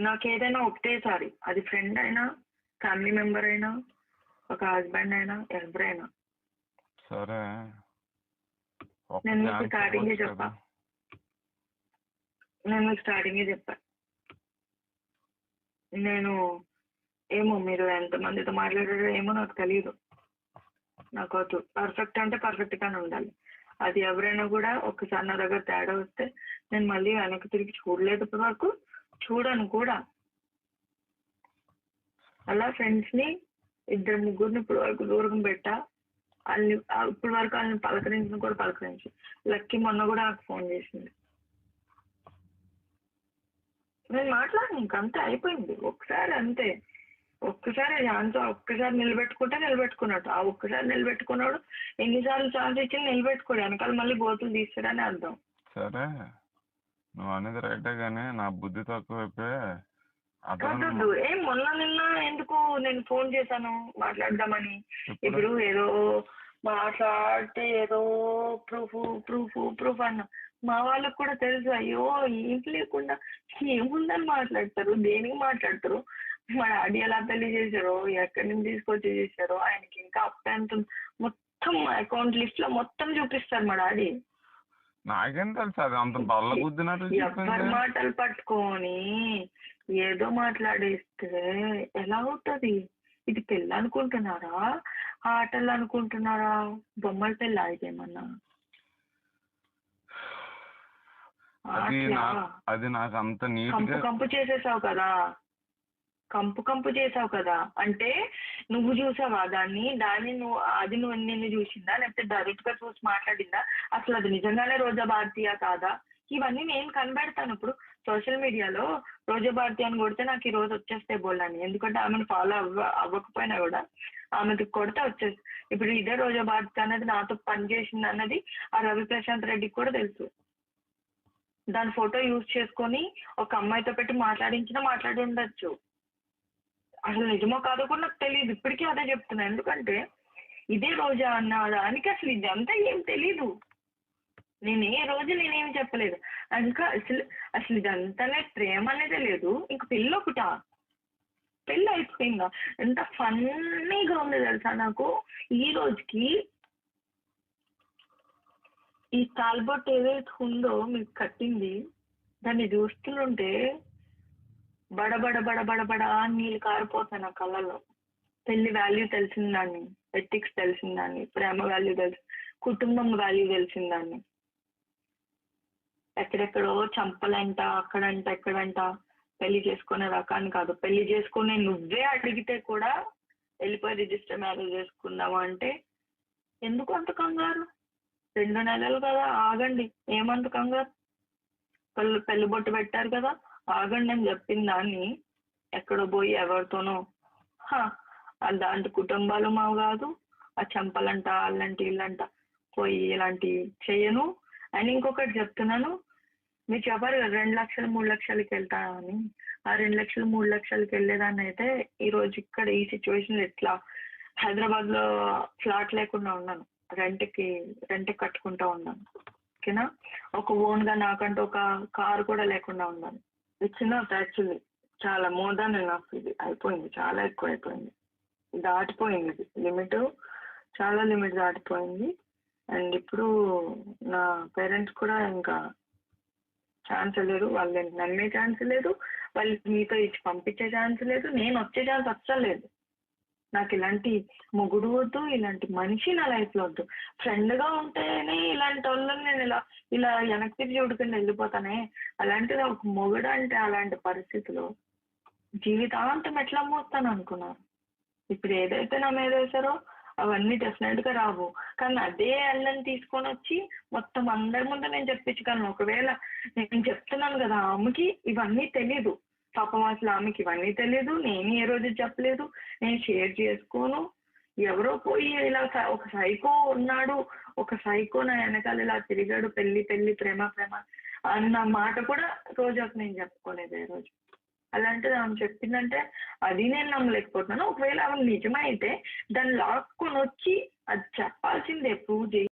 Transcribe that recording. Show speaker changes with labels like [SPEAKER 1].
[SPEAKER 1] నాకు ఏదైనా ఒకటేసారి అది ఫ్రెండ్ అయినా ఫ్యామిలీ మెంబర్ అయినా ఒక హస్బెండ్ అయినా ఎవరైనా
[SPEAKER 2] సరే.
[SPEAKER 1] నేను మీకు స్టార్టింగే చెప్పా. నేను మీకు స్టార్టింగే చెప్పా. నేను ఏమో మీరు ఎంతమందితో మాట్లాడారో ఏమో నాకు తెలియదు నాకు వద్దు. పర్ఫెక్ట్ అంటే పర్ఫెక్ట్ గానే ఉండాలి. అది ఎవరైనా కూడా ఒక్కసారి నా దగ్గర తేడా వస్తే నేను మళ్ళీ వెనక్కి తిరిగి చూడలేదు వరకు చూడను కూడా. అలా ఫ్రెండ్స్ని ఇద్దరు ముగ్గురిని ఇప్పుడు వరకు దూరం పెట్టా. వాళ్ళని ఇప్పుడు వరకు వాళ్ళని పలకరించిన కూడా పలకరించి. లక్కీ మొన్న కూడా నాకు ఫోన్ చేసింది. నేను మాట్లాడను ఇంక అంతే అయిపోయింది. ఒకసారి అంతే. ఒక్కసారి ఛాన్స్ ఒక్కసారి నిలబెట్టుకుంటే నిలబెట్టుకున్నాడు ఆ ఒక్కసారి నిలబెట్టుకున్నాడు ఎన్నిసార్లు ఛాన్స్ ఇచ్చి నిలబెట్టుకోడు. వెనకాల మళ్ళీ గోతులు తీస్తాడని అర్థం.
[SPEAKER 2] సరే. నువ్వు అనేది రైటే కానీ నా బుద్ధి తక్కువైపోయి అతను
[SPEAKER 1] వద్దు ఏం మొన్న నిన్న ఎందుకు నేను ఫోన్ చేశాను మాట్లాడదామని?
[SPEAKER 2] ఇప్పుడు
[SPEAKER 1] ఏదో మాట్లాడితే ఏదో ప్రూఫ్ ప్రూఫ్ ప్రూఫ్ అన్న. మా వాళ్ళకి కూడా తెలుసు అయ్యో ఏం లేకుండా ఏముందని మాట్లాడతారు దేనికి మాట్లాడతారు? మా డాడీ ఎలా పెళ్ళి చేశారో ఎక్కడి నుంచి తీసుకొచ్చి చేశారో ఆయనకి ఇంకా అప్ ఎంత మొత్తం అకౌంట్ లిస్ట్లో మొత్తం చూపిస్తారు మా డాడీ.
[SPEAKER 2] నాకేం తెలుసు అది అంత బల్ల గుద్దినట్లు
[SPEAKER 1] ఎవరి
[SPEAKER 2] చెప్పింది
[SPEAKER 1] మాటలు పట్టుకొని ఏదో మాట్లాడేస్తే ఎలా అవుతుంది? ఇది పెళ్ళి అనుకుంటున్నారా? ఆటలు అనుకుంటున్నారా? బొమ్మల పెళ్ళి ఇదేమన్నా
[SPEAKER 2] అది అది నాకు అంత నీట్
[SPEAKER 1] కంపు కంపు చేసేసావు కదా. కంపు కంపు చేసావు కదా. అంటే నువ్వు చూసావా దాన్ని? దాన్ని నువ్వు అది నువ్వు నిన్ను చూసిందా? లేకపోతే డైరెక్ట్గా చూసి మాట్లాడిందా? అసలు అది నిజంగానే రోజా భారతీయ కాదా? ఇవన్నీ నేను కనబెడతాను ఇప్పుడు. సోషల్ మీడియాలో రోజా భారతి అని కొడితే నాకు ఈ రోజు వచ్చేస్తే బోల్డాన్ని ఎందుకంటే ఆమెను ఫాలో అవ్వ అవ్వకపోయినా కూడా ఆమెకి కొడితే వచ్చేసి ఇప్పుడు ఇదే రోజా భారతి అనేది నాతో పనిచేసింది అన్నది ఆ రవి ప్రశాంత్ రెడ్డికి కూడా తెలుసు. దాని ఫోటో యూజ్ చేసుకొని ఒక అమ్మాయితో పెట్టి మాట్లాడించినా మాట్లాడి ఉండొచ్చు. అసలు నిజమో కాదో కూడా నాకు తెలియదు ఇప్పటికీ అదే చెప్తున్నా. ఎందుకంటే ఇదే రోజా అన్న దానికి అసలు ఇదంతా ఏం తెలీదు. నేను ఏ రోజు నేనేం చెప్పలేదు. ఇంకా అసలు అసలు ఇదంతానే ప్రేమ అనేదే లేదు. ఇంక పెళ్ళి ఒకట? పెళ్ళి అయిపోయిందా? ఎంత ఫన్నీగా ఉంది తెలుసా నాకు? ఈ రోజుకి ఈ తాల్బొట్ ఏదైతే ఉందో మీకు కట్టింది దాన్ని చూస్తుంటే బడబడ బడబడ బడ అని నీళ్ళు కారిపోతాయి నా కళ్ళలో పెళ్ళి వాల్యూ తెలిసిందాన్ని ఎథిక్స్ తెలిసిందాన్ని ప్రేమ వాల్యూ తెలిసి కుటుంబం వాల్యూ తెలిసిందాన్ని. ఎక్కడెక్కడో చంపలంట అక్కడంట ఎక్కడంట పెళ్ళి చేసుకునే రకాన్ని కాదు. పెళ్ళి చేసుకునే నువ్వే అడిగితే కూడా వెళ్ళిపోయి రిజిస్టర్ మ్యారేజ్ చేసుకుందామా అంటే ఎందుకు అంత కంగారు? రెండు నెలలు కదా ఆగండి. ఏమంత కంగారు? పెళ్ళి పెళ్ళి బొట్టు పెట్టారు కదా. ఆగండి అని చెప్పిన దాన్ని ఎక్కడో పోయి ఎవరితోనో హా, దాంట్ కుటుంబాలు మావు కాదు ఆ చెంపలంట అలాంటి ఇల్లంట పోయి ఇలాంటి చేయను అని ఇంకొకటి చెప్తున్నాను మీరు చెప్పారు కదా రెండు లక్షలు మూడు లక్షలకి వెళ్తానని ఆ రెండు లక్షలు మూడు లక్షలకి వెళ్ళేదాన్ని అయితే ఈ రోజు ఇక్కడ ఈ సిచ్యువేషన్ ఎట్లా? హైదరాబాద్లో ఫ్లాట్ లేకుండా ఉన్నాను. రెంట్కి రెంట్ కట్టుకుంటా ఉన్నాను. ఓకేనా? ఒక ఓన్గా నాకంటూ ఒక కారు కూడా లేకుండా ఉన్నాను. ఇచ్చిన యాక్చువల్లీ చాలా మోర్ దాన్ ఎనఫ్ ఇది. అయిపోయింది. చాలా ఎక్కువ అయిపోయింది దాటిపోయింది ఇది. లిమిట్ చాలా లిమిట్ దాటిపోయింది. అండ్ ఇప్పుడు నా పేరెంట్స్ కూడా ఇంకా ఛాన్స్ లేదు వాళ్ళు నమ్మే ఛాన్స్ లేదు వాళ్ళు మీతో ఇచ్చి పంపించే ఛాన్స్ లేదు. నేను వచ్చే ఛాన్స్ అస్సలు లేదు. నాకు ఇలాంటి మొగుడు వద్దు ఇలాంటి మనిషి నా లైఫ్లో వద్దు. ఫ్రెండ్గా ఉంటేనే ఇలాంటి వాళ్ళని నేను ఇలా ఇలా వెనక్కి తిరిగి చూడుకుని వెళ్ళిపోతానే. అలాంటిది ఒక మొగుడు అంటే అలాంటి పరిస్థితిలో జీవితాంతం ఎట్లా మోస్తాను అనుకున్నాను ఇప్పుడు ఏదైతే నా మీద వేశారో అవన్నీ డెఫినెట్గా రావు. కానీ అదే అల్లని తీసుకొని వచ్చి మొత్తం అందరి ముందు నేను చెప్పించగలను ఒకవేళ నేను చెప్తున్నాను కదా ఆమెకి ఇవన్నీ తెలీదు. పాపం అసలు ఆమెకి ఇవన్నీ తెలియదు నేను ఏ రోజు చెప్పలేదు నేను షేర్ చేసుకోను. ఎవరో పోయి ఇలా ఒక సైకో ఉన్నాడు ఒక సైకో నా వెనకాల ఇలా తిరిగాడు పెళ్ళి పెళ్ళి ప్రేమ ప్రేమ అన్న మాట కూడా రోజాకు నేను చెప్పుకోలేదు ఏ రోజు. అలాంటిది ఆమె చెప్పిందంటే అది నేను నమ్మలేకపోతున్నాను. ఒకవేళ ఆమె నిజమైతే దాన్ని లాక్కొని వచ్చి అది చెప్పాల్సిందే ప్రూవ్ చేయి